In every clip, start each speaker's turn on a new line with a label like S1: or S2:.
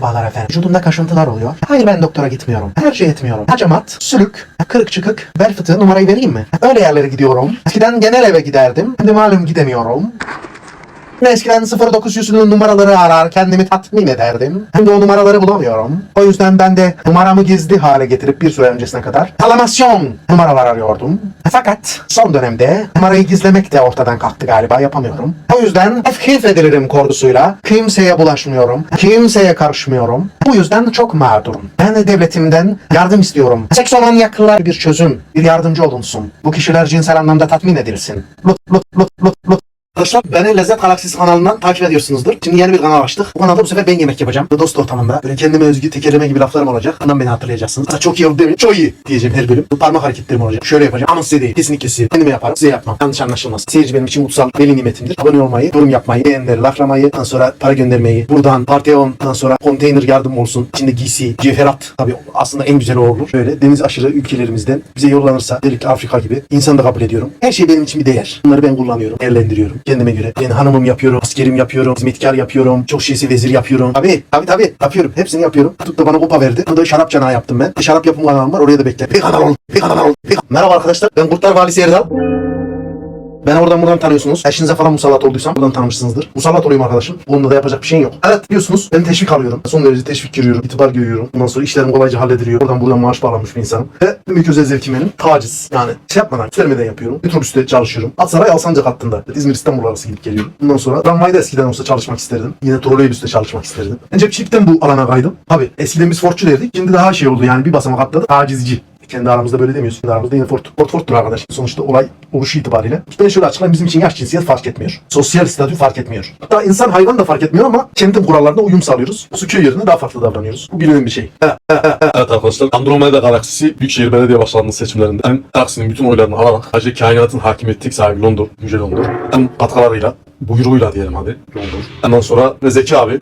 S1: Merhabalar efendim. Vücudumda kaşıntılar oluyor. Hayır ben doktora gitmiyorum. Tercih etmiyorum. Hacamat, sülük, kırık çıkık, bel fıtığı numarayı vereyim mi? Öyle yerlere gidiyorum. Eskiden genel eve giderdim. Şimdi malum gidemiyorum. Eskiden 0900'lü numaraları arar kendimi tatmin ederdim. Hem de o numaraları bulamıyorum. O yüzden ben de numaramı gizli hale getirip bir süre öncesine kadar alamasyon numaralar arıyordum. Fakat son dönemde numarayı gizlemek de ortadan kalktı galiba yapamıyorum. O yüzden tefkif edilirim korkusuyla kimseye bulaşmıyorum, kimseye karışmıyorum. Bu yüzden çok mağdurum. Ben de devletimden yardım istiyorum. Seksomanyaklar bir çözüm, bir yardımcı olunsun. Bu kişiler cinsel anlamda tatmin edilsin. Lut lut lut lut lut. Arkadaşlar beni Lezzet Galaksisi kanalından takip ediyorsunuzdur. Şimdi yeni bir kanal açtık. Bu kanalda bu sefer ben yemek yapacağım. Dost ortamında. Böyle kendime özgü tekerleme gibi laflarım olacak. Ondan beni hatırlayacaksınız. Hatta çok iyi oldu değil mi? Çok iyi diyeceğim her bölüm. Bu parmak hareketlerim olacak. Şöyle yapacağım. Ama size değil. Kesinlikle size. Kendime yaparım. Size yapmam. Yanlış anlaşılmaz. Seyirci benim için kutsal veli nimetimdir. Abone olmayı, yorum yapmayı, beğenileri, laflamayı, ondan sonra para göndermeyi, buradan Patreon, ondan sonra konteyner yardım olsun. İçinde giysi, cevherat. Tabii aslında en güzeli o olur. Böyle deniz aşırı ülkelerimizden bize yollanırsa, özellikle Afrika gibi insan da kabul ediyorum. Her şey benim için bir değer. Bunları ben kullanıyorum, değerlendiriyorum kendime göre. Ben hanımım yapıyorum, askerim yapıyorum, hizmetkar yapıyorum, çok şeysi vezir yapıyorum. Tabii, tabii tabii yapıyorum. Hepsini yapıyorum. Tutup da bana kupa verdi. Bunu da şarap canağı yaptım ben. Şarap yapım kanalım var, oraya da bekle. Bir kanal ol, bir kanal ol. Merhaba arkadaşlar, ben Kurtlar Valisi Erdal. Ben oradan buradan tanıyorsunuz. Eşinize falan musallat olduysam buradan tanımışsınızdır. Musallat olayım arkadaşım. Bunda da yapacak bir şey yok. Evet biliyorsunuz ben teşvik alıyorum. Son derece teşvik görüyorum. itibar görüyorum. Ondan sonra işlerim kolayca hallediliyor. Oradan buradan maaş bağlanmış bir insanım. Ve büyük özel zevkim benim taciz. Yani şey yapmadan, göstermeden yapıyorum. Metrobüste çalışıyorum. Atsaray Alsancak hattında. İzmir İstanbul arası gidip geliyorum. Bundan sonra tramvayda eskiden olsa çalışmak isterdim. Yine trolleybüste çalışmak isterdim. Önce çiftten bu alana kaydım. Tabii eskiden biz Fordçu derdik. Şimdi daha şey oldu yani bir basamak atladı. Tacizci. Kendi aramızda böyle demiyorsun. Kendi aramızda yine Ford Ford'tur arkadaş. Sonuçta olay oluşu itibariyle. Ben şöyle açıklayayım. Bizim için yaş cinsiyet fark etmiyor. Sosyal statü fark etmiyor. Hatta insan hayvan da fark etmiyor ama kentin kurallarına uyum sağlıyoruz. Su köy yerine daha farklı davranıyoruz. Bu bilinen bir şey.
S2: Evet arkadaşlar Andromeda Galaksisi Büyükşehir Belediye Başkanlığı seçimlerinde hem galaksinin bütün oylarını alarak ayrıca kainatın hakimiyet tek sahibi Londor, Yüce Londor hem katkılarıyla buyruğuyla diyelim hadi Londor. Ondan sonra Zeki abi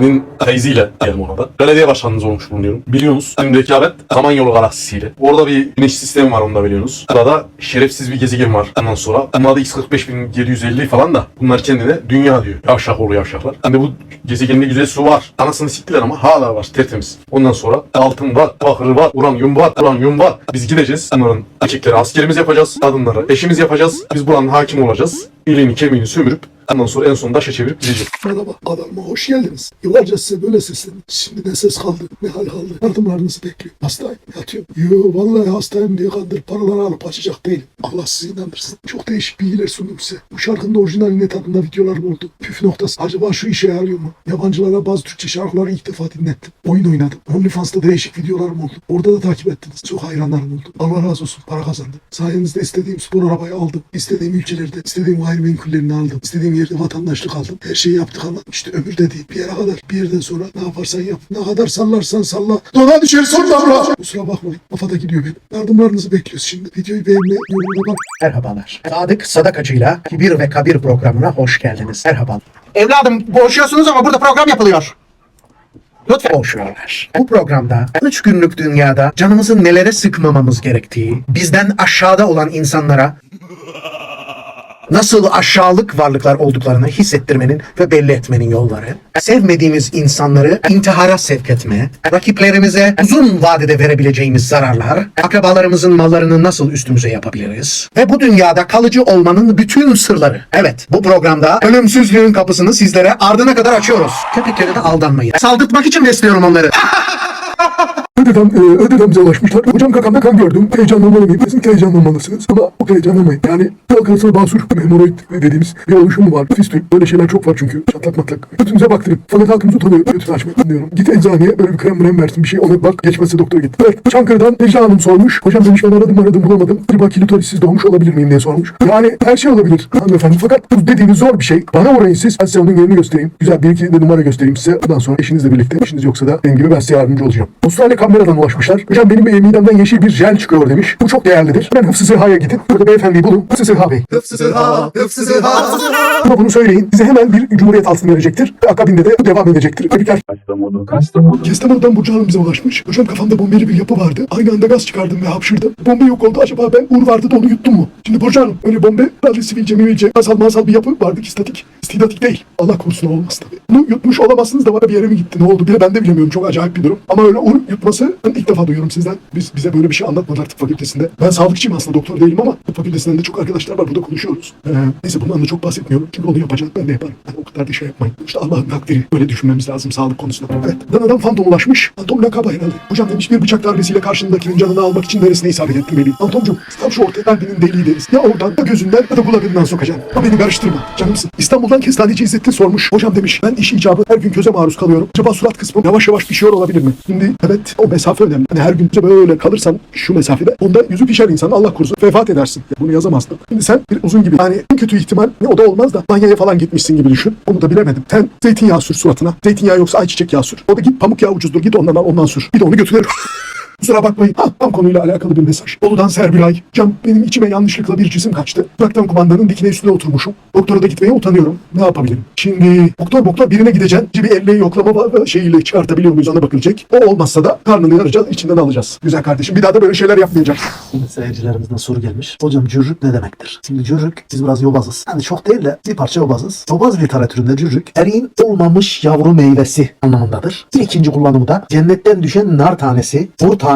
S2: Benim teyziyle diyelim ona da. Belediye başkanınız olmuş bulunuyorum. Biliyorsunuz hem rekabet Samanyolu galaksisiyle. Orada bir güneş sistemi var onu da biliyorsunuz. Burada şerefsiz bir gezegen var. Ondan sonra bunlar da X45750 falan da bunlar kendine dünya diyor. Yavşak oluyor yavşaklar. Hani bu gezegende güzel su var. Anasını siktiler ama hala var tertemiz. Ondan sonra altın var, bakır var, uranyum var, uranyum var. Biz gideceğiz. Bunların erkekleri askerimiz yapacağız. Kadınları eşimiz yapacağız. Biz buranın hakim olacağız. İliğini kemiğini sömürüp ondan sonra en son taşa çevirip gideceğiz.
S3: Merhaba, kanalıma hoş geldiniz. Yıllarca size böyle seslendim. Şimdi ne ses kaldı, ne hal kaldı. Yardımlarınızı bekliyorum. Hastayım, yatıyorum. Yo, vallahi hastayım diye kandır paraları alıp açacak değilim. Allah sizi inandırsın. Çok değişik bilgiler sundum size. Bu şarkının orijinali net adında videolarım oldu. Püf noktası. Acaba şu işe yarıyor mu? Yabancılara bazı Türkçe şarkıları ilk defa dinlettim. Oyun oynadım. OnlyFans'ta değişik videolarım oldu. Orada da takip ettiniz. Çok hayranlarım oldu. Allah razı olsun. Para kazandım. Sayenizde istediğim spor arabayı aldım. İstediğim ülkelerde, istediğim gayrimenkullerini aldım. İstediğim yerde vatandaşlık aldım. Her şeyi yaptık ama işte ömür de değil. Bir yere kadar. Bir yerden sonra ne yaparsan yap. Ne kadar sallarsan salla. Dona düşer son damla. Kusura bakmayın. Kafada gidiyor benim. Yardımlarınızı bekliyoruz şimdi. Videoyu beğenmeyi, yorumlamak.
S1: Merhabalar. Sadık Sadakacı'yla Kibir ve Kabir programına hoş geldiniz. Merhaba. Evladım boğuşuyorsunuz ama burada program yapılıyor. Lütfen boğuşuyorlar. Bu programda üç günlük dünyada canımızı nelere sıkmamamız gerektiği, bizden aşağıda olan insanlara nasıl aşağılık varlıklar olduklarını hissettirmenin ve belli etmenin yolları, sevmediğimiz insanları intihara sevk etme, rakiplerimize uzun vadede verebileceğimiz zararlar, akrabalarımızın mallarını nasıl üstümüze yapabiliriz ve bu dünyada kalıcı olmanın bütün sırları. Evet, bu programda ölümsüzlüğün kapısını sizlere ardına kadar açıyoruz. Köpeklere de aldanmayın. Saldırtmak için besliyorum onları.
S3: Ödeden, e, ödedemize ulaşmışlar. Hocam kakamda kan gördüm. Heyecanlanmalı mıyım? Kesinlikle heyecanlanmalısınız. Ama çok heyecanlanmayın. Yani halk arasında basur, hemoroid dediğimiz bir oluşum var. Fistül. Böyle şeyler çok var çünkü. Çatlak matlak. Götünüze baktırın. Fakat halkımız utanıyor. Götünü açmayı anlıyorum. Git eczaneye böyle bir krem mrem versin bir şey. Ona bak. Geçmezse doktora git. Evet. Çankırı'dan Necla Hanım sormuş. Hocam demiş ben aradım aradım bulamadım. Acaba klitorissiz doğmuş olabilir miyim diye sormuş. Yani her şey olabilir hanımefendi. Fakat bu dediğiniz zor bir şey. Bana uğrayın siz. Ben size onun yerini göstereyim. Güzel bir iki de numara göstereyim size. Ondan sonra eşinizle birlikte. Eşiniz yoksa da benim gibi ben size yardımcı olacağım. Avustralya kameradan ulaşmışlar. Hocam benim midemden yeşil bir jel çıkıyor demiş. Bu çok değerlidir. Ben Hıfzı Siha'ya gidin. Burada beyefendiyi bulun. Hıfzı Siha Bey.
S4: Hıfzı sıha, hıfzı sıha.
S3: Ama bunu söyleyin. Size hemen bir cumhuriyet altın verecektir. Ve akabinde de devam edecektir. Tebrikler. Kastamonu'dan Burcu Hanım bize ulaşmış. Hocam kafamda bombeli bir yapı vardı. Aynı anda gaz çıkardım ve hapşırdım. Bombe yok oldu. Acaba ben Uğur vardı da onu yuttum mu? Şimdi Burcu Hanım öyle bombe herhalde sivilce mivilce masal masal bir yapı vardı ki statik. İstidatik değil. Allah korusun olmaz tabii. Bunu yutmuş olamazsınız da bana bir yere mi gitti? Ne oldu? Bile ben de bilemiyorum. Çok acayip bir durum. Ama öyle Uğur yutması ben ilk defa duyuyorum sizden. Biz, bize böyle bir şey anlatmadılar tıp fakültesinde. Ben sağlıkçıyım aslında doktor değilim ama tıp fakültesinden de çok arkadaşlar var. Burada konuşuyoruz. Ee, neyse bundan da çok bahsetmiyorum. Çünkü onu yapacak ben de yaparım. Yani o kadar da şey yapmayın. İşte Allah'ın takdiri. Böyle düşünmemiz lazım sağlık konusunda. Evet. Danadan fantom ulaşmış. Fantom lakabı herhalde. Hocam demiş bir bıçak darbesiyle karşındakinin canını almak için neresine isabet ettirmeliyim. Fantomcum tam şu orta kalbinin deliği deriz. Ya oradan ya gözünden ya da kulağından sokacaksın. Ha beni karıştırma. Canımsın. İstanbul'dan Kestaneci İzzettin sormuş. Hocam demiş ben iş icabı her gün köze maruz kalıyorum. Acaba surat kısmı yavaş yavaş pişiyor olabilir mi? Şimdi evet o mesafe önemli. Hani her gün böyle kalırsan şu mesafede onda yüzü pişer insan Allah korusun vefat edersin. Bunu yazamazdım. Şimdi sen bir uzun gibi yani en kötü ihtimal o da olmaz da banyaya falan gitmişsin gibi düşün. Onu da bilemedim. Sen zeytinyağı sür suratına. Zeytinyağı yoksa ayçiçek yağı sür. O da git pamuk yağı ucuzdur git ondan al ondan sür. Bir de onu götürür. Kusura bakmayın. Ha, tam konuyla alakalı bir mesaj. Bolu'dan Serbilay. Can benim içime yanlışlıkla bir cisim kaçtı. Uzaktan kumandanın dikine üstüne oturmuşum. Doktora da gitmeye utanıyorum. Ne yapabilirim? Şimdi doktor doktor birine gideceksin. Bir elleği yoklama şeyiyle çıkartabiliyor muyuz ona bakılacak. O olmazsa da karnını yaracağız içinden alacağız. Güzel kardeşim bir daha da böyle şeyler yapmayacağız.
S1: Şimdi seyircilerimizden soru gelmiş. Hocam cürrük ne demektir? Şimdi cürrük biz biraz yobazız. Yani çok değil de bir parça yobazız. Yobaz literatüründe cürrük eriğin olmamış yavru meyvesi anlamındadır. Bir ikinci kullanımı da cennetten düşen nar tanesi, vur tanesi.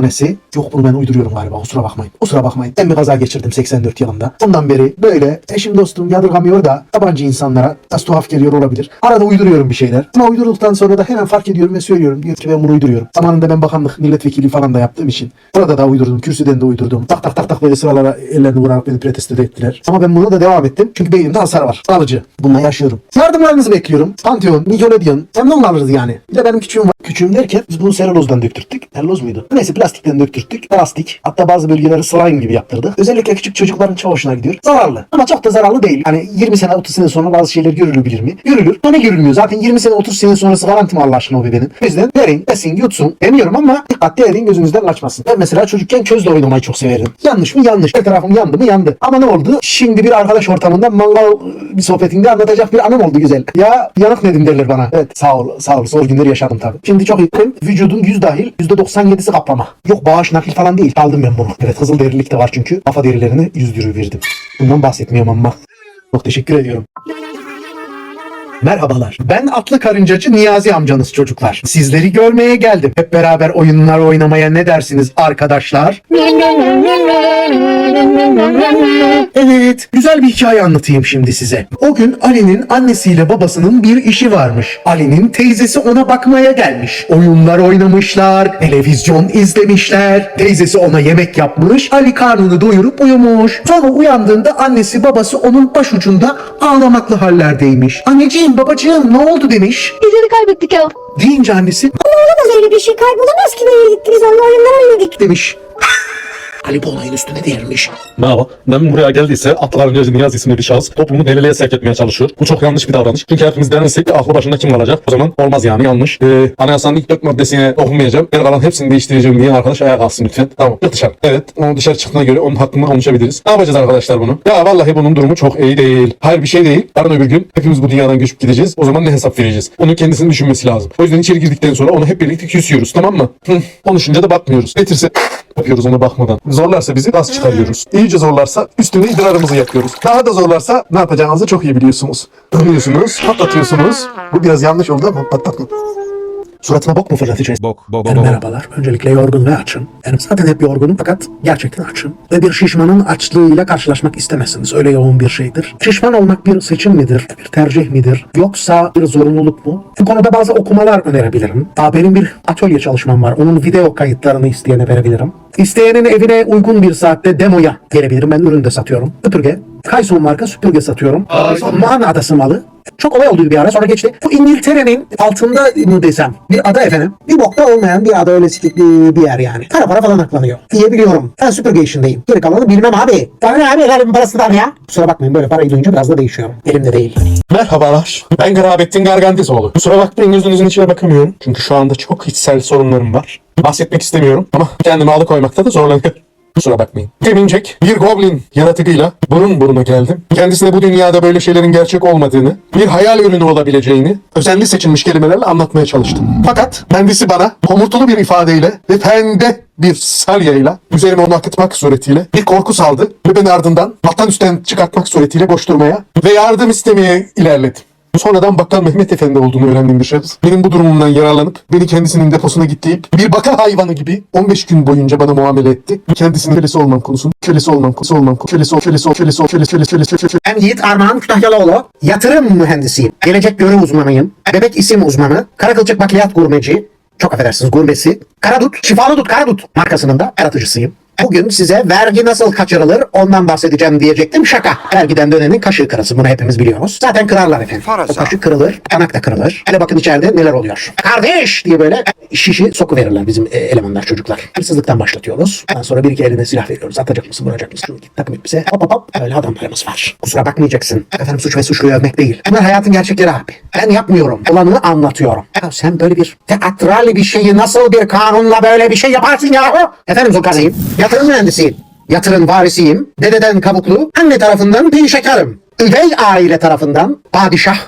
S1: Yok bunu ben uyduruyorum galiba kusura bakmayın. Kusura bakmayın. Ben bir kaza geçirdim 84 yılında. Ondan beri böyle eşim dostum yadırgamıyor da yabancı insanlara biraz tuhaf geliyor olabilir. Arada uyduruyorum bir şeyler. Ama uydurduktan sonra da hemen fark ediyorum ve söylüyorum. Diyor ki ben bunu uyduruyorum. Zamanında ben bakanlık milletvekili falan da yaptığım için. Orada da uydurdum. Kürsüden de uydurdum. Tak tak tak tak böyle sıralara ellerini vurarak beni protesto ettiler. Ama ben buna da devam ettim. Çünkü beynimde hasar var. Alıcı. Bununla yaşıyorum. Yardımlarınızı bekliyorum. Pantheon, Nickelodeon. Memnun kalırız yani. Bir de benim küçüğüm var. Küçüğüm derken biz bunu selülozdan döktürttük. Selüloz muydu? Neyse plastikten döktürttük. Plastik. Hatta bazı bölgeleri slime gibi yaptırdık. Özellikle küçük çocukların çok hoşuna gidiyor. Zararlı. Ama çok da zararlı değil. Hani 20 sene 30 sene sonra bazı şeyler görülebilir mi? Görülür. Ne görülmüyor? Zaten 20 sene 30 sene sonrası garanti mi Allah aşkına o bebeğin? O yüzden verin, yesin, yutsun. Demiyorum ama dikkatli edin gözünüzden kaçmasın. Ben mesela çocukken közle oynamayı çok severdim. Yanlış mı? Yanlış. Her tarafım yandı mı? Yandı. Ama ne oldu? Şimdi bir arkadaş ortamında mangal ıı, bir sohbetinde anlatacak bir anım oldu güzel. Ya yanık nedim derler bana. Evet sağ ol. Sağ ol. Zor günler yaşadım tabii. Şimdi çok iyi. Vücudun yüz dahil %97'si kaplama. Yok bağış nakil falan değil. Aldım ben bunu. Evet hızıl derilik de var çünkü. Kafa derilerini yüz dürü verdim. Bundan bahsetmiyorum ama. Çok teşekkür ediyorum. Merhabalar. Ben atlı karıncacı Niyazi amcanız çocuklar. Sizleri görmeye geldim. Hep beraber oyunlar oynamaya ne dersiniz arkadaşlar? Evet, güzel bir hikaye anlatayım şimdi size. O gün Ali'nin annesiyle babasının bir işi varmış. Ali'nin teyzesi ona bakmaya gelmiş. Oyunlar oynamışlar, televizyon izlemişler. Teyzesi ona yemek yapmış, Ali karnını doyurup uyumuş. Sonra uyandığında annesi babası onun başucunda ağlamaklı hallerdeymiş. Anneciğim babacığım ne oldu demiş.
S5: Bizleri kaybettik ya.
S4: Deyince annesi
S5: Olamaz öyle bir şey kaybolamaz ki nereye gitti biz onunla oyunlar oynadık.
S4: demiş. Ali bu olayın üstüne değermiş.
S6: Merhaba. Ben buraya geldiyse Atlıların Gözü Niyaz isimli bir şahıs toplumu deliliğe sevk etmeye çalışıyor. Bu çok yanlış bir davranış. Çünkü hepimiz denirsek aklı başında kim kalacak? O zaman olmaz yani yanlış. Ee, anayasanın ilk dört maddesine dokunmayacağım. Geri kalan hepsini değiştireceğim diyen arkadaş ayağa kalksın lütfen. Tamam. Çık dışarı. Evet. O dışarı çıktığına göre onun hakkında konuşabiliriz. Ne yapacağız arkadaşlar bunu? Ya vallahi bunun durumu çok iyi değil. Hayır bir şey değil. Yarın öbür gün hepimiz bu dünyadan göçüp gideceğiz. O zaman ne hesap vereceğiz? Onun kendisini düşünmesi lazım. O yüzden içeri girdikten sonra onu hep birlikte küsüyoruz. Tamam mı? Hı. Konuşunca da bakmıyoruz. Getirse yapıyoruz ona bakmadan. Zorlarsa bizi gaz çıkarıyoruz. İyice zorlarsa üstüne idrarımızı yapıyoruz. Daha da zorlarsa ne yapacağınızı çok iyi biliyorsunuz. Dönüyorsunuz, patlatıyorsunuz. Bu biraz yanlış oldu ama patlatın.
S4: Suratına bok mu fırlatacağız?
S7: Bok, bok, bok.
S4: merhabalar. Öncelikle yorgun ve açım. Yani zaten hep yorgunum fakat gerçekten açım. Ve bir şişmanın açlığıyla karşılaşmak istemezsiniz. Öyle yoğun bir şeydir. Şişman olmak bir seçim midir? Bir tercih midir? Yoksa bir zorunluluk mu? Bu konuda bazı okumalar önerebilirim. Aa, benim bir atölye çalışmam var. Onun video kayıtlarını isteyene verebilirim. İsteyenin evine uygun bir saatte demoya gelebilirim. Ben ürün de satıyorum. Süpürge. Kayson marka süpürge satıyorum. Man adası malı. Çok olay oldu bir ara sonra geçti. Bu İngiltere'nin altında mı desem bir ada efendim. Bir bokta olmayan bir ada öyle sikikli bir yer yani. Kara para falan aklanıyor. Diyebiliyorum. Ben süpürge işindeyim. Geri kalanı bilmem abi. Bana ne abi galiba parasından ya. Kusura bakmayın böyle parayı duyunca biraz da değişiyorum. Elimde değil.
S6: Merhabalar. Ben Garabettin Gargantizoğlu. Kusura bakmayın gözünüzün içine bakamıyorum. Çünkü şu anda çok içsel sorunlarım var.
S2: bahsetmek istemiyorum ama kendimi alıkoymakta da zorlanıyorum. Kusura bakmayın. Demincek bir goblin yaratıkıyla burun buruna geldim. Kendisine bu dünyada böyle şeylerin gerçek olmadığını, bir hayal ürünü olabileceğini özenli seçilmiş kelimelerle anlatmaya çalıştım. Fakat kendisi bana homurtulu bir ifadeyle ve pembe bir salyayla üzerime onu akıtmak suretiyle bir korku saldı ve beni ardından alttan üstten çıkartmak suretiyle boş durmaya ve yardım istemeye ilerledim. Sonradan Bakkal Mehmet Efendi olduğunu öğrendiğim bir şahıs. Benim bu durumumdan yararlanıp beni kendisinin deposuna gittiyip bir bakal hayvanı gibi 15 gün boyunca bana muamele etti. Kendisinin kölesi olmam konusunda kölesi olmam kölesi olmam kölesi kölesi kölesi kölesi kölesi kölesi kölesi
S1: Ben Yiğit Armağan Kütahyalıoğlu. Yatırım mühendisiyim. Gelecek görü uzmanıyım. Bebek isim uzmanı. Karakılçık bakliyat gurmeci. Çok affedersiniz gurmesi. Karadut, şifalı dut Karadut markasının da yaratıcısıyım. Bugün size vergi nasıl kaçırılır ondan bahsedeceğim diyecektim. Şaka. Vergiden dönenin kaşığı kırılsın. Bunu hepimiz biliyoruz. Zaten kırarlar efendim. O kaşık kırılır, yanak da kırılır. Hele bakın içeride neler oluyor. Kardeş diye böyle şişi soku verirler bizim e, elemanlar çocuklar. Hırsızlıktan başlatıyoruz. Ondan sonra bir iki eline silah veriyoruz. Atacak mısın, vuracak mısın? Şunu git takım elbise. Hop hop hop. Öyle adamlarımız var. Kusura bakmayacaksın. Efendim suç ve suçluyu övmek değil. Bunlar hayatın gerçekleri abi. Ben yapmıyorum. Olanı anlatıyorum. Ya sen böyle bir teatral bir şeyi nasıl bir kanunla böyle bir şey yaparsın yahu? Efendim Zulkazeyim. Yatırım mühendisiyim. Yatırım varisiyim. Dededen kabuklu. Anne tarafından bin şekerim. Üvey aile tarafından padişah.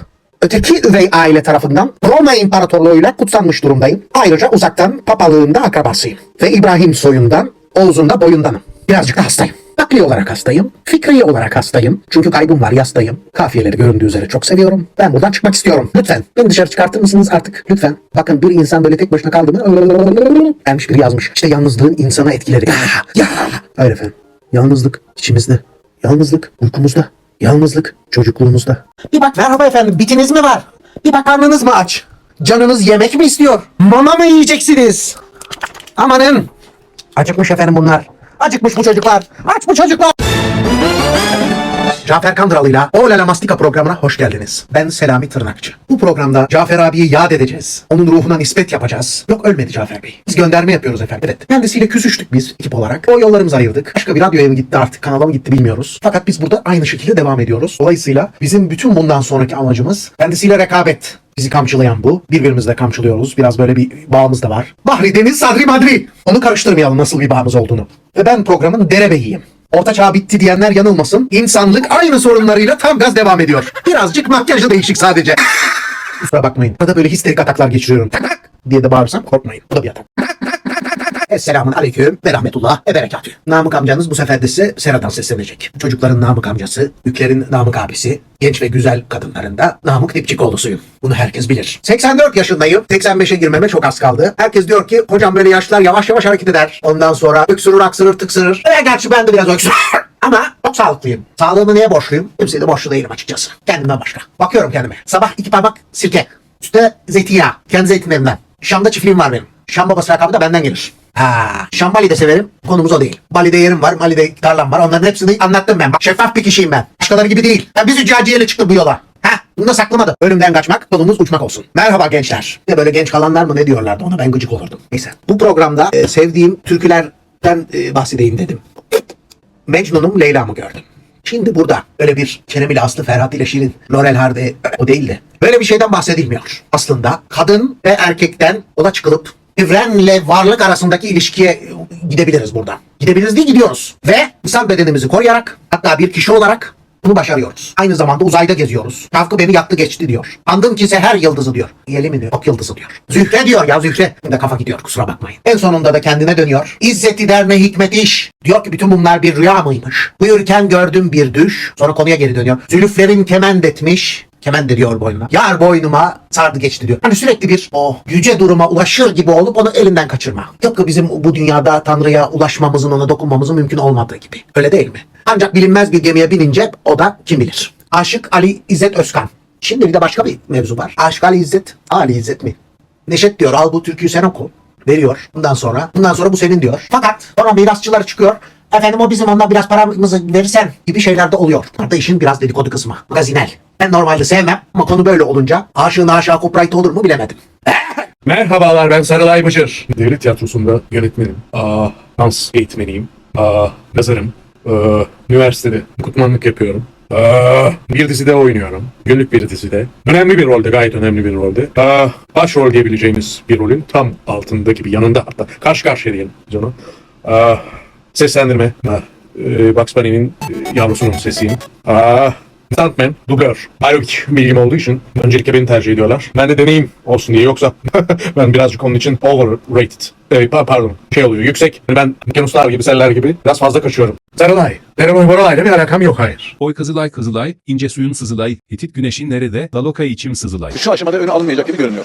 S1: Öteki üvey aile tarafından Roma İmparatorluğu'yla kutsanmış durumdayım. Ayrıca uzaktan papalığında akrabasıyım. Ve İbrahim soyundan, Oğuz'un da boyundanım. Birazcık da hastayım. Akli olarak hastayım. Fikri olarak hastayım. Çünkü kaybım var, yastayım. Kafiyeleri göründüğü üzere çok seviyorum. Ben buradan çıkmak istiyorum. Lütfen. Beni dışarı çıkartır mısınız artık? Lütfen. Bakın bir insan böyle tek başına kaldı mı? Gelmiş biri yazmış. İşte yalnızlığın insana etkileri. Ya, ya. Hayır efendim. Yalnızlık içimizde. Yalnızlık uykumuzda. Yalnızlık çocukluğumuzda. Bir bak merhaba efendim bitiniz mi var? Bir bak karnınız mı aç? Canınız yemek mi istiyor? Mama mı yiyeceksiniz? Amanın. Acıkmış efendim bunlar. Acıkmış bu çocuklar. Aç bu çocuklar. Cafer Kandıralı'yla O Lala Mastika programına hoş geldiniz. Ben Selami Tırnakçı. Bu programda Cafer abiyi yad edeceğiz. Onun ruhuna nispet yapacağız. Yok ölmedi Cafer Bey. Biz gönderme yapıyoruz efendim. Evet. Kendisiyle küsüştük biz ekip olarak. O yollarımızı ayırdık. Başka bir radyoya mı gitti artık kanala mı gitti bilmiyoruz. Fakat biz burada aynı şekilde devam ediyoruz. Dolayısıyla bizim bütün bundan sonraki amacımız kendisiyle rekabet. Bizi kamçılayan bu. Birbirimizle kamçılıyoruz. Biraz böyle bir bağımız da var. Bahri Deniz Sadri Madri. Onu karıştırmayalım nasıl bir bağımız olduğunu. Ve ben programın derebeyiyim. Orta çağ bitti diyenler yanılmasın. İnsanlık aynı sorunlarıyla tam gaz devam ediyor. Birazcık makyajı değişik sadece. Kusura bakmayın. Arada böyle histerik ataklar geçiriyorum. Tak tak diye de bağırsam korkmayın. Bu da bir atak. Esselamun aleyküm ve rahmetullah ve berekatü. Namık amcanız bu sefer de size Sera'dan seslenecek. Çocukların Namık amcası, Yüklerin Namık abisi, genç ve güzel kadınların da Namık Dipçikoğlu'suyum. Bunu herkes bilir. 84 yaşındayım. 85'e girmeme çok az kaldı. Herkes diyor ki hocam böyle yaşlılar yavaş yavaş hareket eder. Ondan sonra öksürür, aksırır, tıksırır. E, gerçi ben de biraz öksürür. Ama çok sağlıklıyım. Sağlığımı neye borçluyum? Kimseye de borçlu değilim açıkçası. Kendimden başka. Bakıyorum kendime. Sabah iki parmak sirke. Üstte zeytinyağı. Kendi zeytinlerimden. Şam'da çiftliğim var benim. Şam babası lakabı da benden gelir. Ha, Şam de severim. Konumuz o değil. Bali'de yerim var, Mali'de tarlam var. Onların hepsini anlattım ben. Bak şeffaf bir kişiyim ben. Başkaları gibi değil. Ben bir züccaciyeyle çıktım bu yola. Ha, bunu da saklamadı. Ölümden kaçmak, yolumuz uçmak olsun. Merhaba gençler. Ne böyle genç kalanlar mı ne diyorlardı ona ben gıcık olurdum. Neyse. Bu programda e, sevdiğim türkülerden e, bahsedeyim dedim. Mecnun'um Leyla'mı gördüm. Şimdi burada öyle bir Kerem ile Aslı Ferhat ile Şirin, Laurel Hardy o değil de böyle bir şeyden bahsedilmiyor. Aslında kadın ve erkekten ola çıkılıp evrenle varlık arasındaki ilişkiye gidebiliriz buradan. Gidebiliriz değil gidiyoruz. Ve insan bedenimizi koruyarak hatta bir kişi olarak bunu başarıyoruz. Aynı zamanda uzayda geziyoruz. Rafkı beni yaktı geçti diyor. Andığım kimse her yıldızı diyor. Yeli mi diyor? Ok yıldızı diyor. Zühre diyor ya Zühre. De kafa gidiyor kusura bakmayın. En sonunda da kendine dönüyor. İzzeti der ne hikmet iş. Diyor ki bütün bunlar bir rüya mıymış? Buyurken gördüm bir düş. Sonra konuya geri dönüyor. Zülüflerin kement etmiş. Kemen de diyor boynuna. Yar boynuma sardı geçti diyor. Hani sürekli bir o yüce duruma ulaşır gibi olup onu elinden kaçırma. Tıpkı bizim bu dünyada Tanrı'ya ulaşmamızın ona dokunmamızın mümkün olmadığı gibi. Öyle değil mi? Ancak bilinmez bir gemiye binince o da kim bilir. Aşık Ali İzzet Özkan. Şimdi bir de başka bir mevzu var. Aşık Ali İzzet. Ali İzzet mi? Neşet diyor al bu türküyü sen oku. Veriyor. Bundan sonra. Bundan sonra bu senin diyor. Fakat sonra mirasçıları çıkıyor. Efendim o bizim ondan biraz paramızı verirsen gibi şeyler de oluyor. Burada işin biraz dedikodu kısmı. Gazinel. Ben normalde sevmem ama konu böyle olunca aşığın aşağı copyright olur mu bilemedim.
S2: Merhabalar ben Sarılay Bıcır. Devlet tiyatrosunda yönetmenim. Aa, dans eğitmeniyim. Aa, yazarım. Aa, üniversitede kutmanlık yapıyorum.
S3: Aa, bir dizide oynuyorum. Günlük bir dizide. Önemli bir rolde, gayet önemli bir rolde. Aa, başrol diyebileceğimiz bir rolün tam altında gibi, yanında hatta. Karşı karşıya diyelim canım. Aa, seslendirme. Aa, e, Bugs Bunny'nin e, yavrusunun sesiyim. Aa, Stuntman, dublör. Aerobik bilgim olduğu için öncelikle beni tercih ediyorlar. Ben de deneyim olsun diye yoksa ben birazcık onun için overrated. E, pa- pardon şey oluyor yüksek. Ben Kenuslar gibi seller gibi biraz fazla kaçıyorum. Serenay. Serenay Boralay'la bir alakam yok hayır.
S7: Oy Kızılay Kızılay, ince suyun sızılay, Hitit güneşin nerede, Daloka içim sızılay.
S1: Şu aşamada öne alınmayacak gibi görünüyor.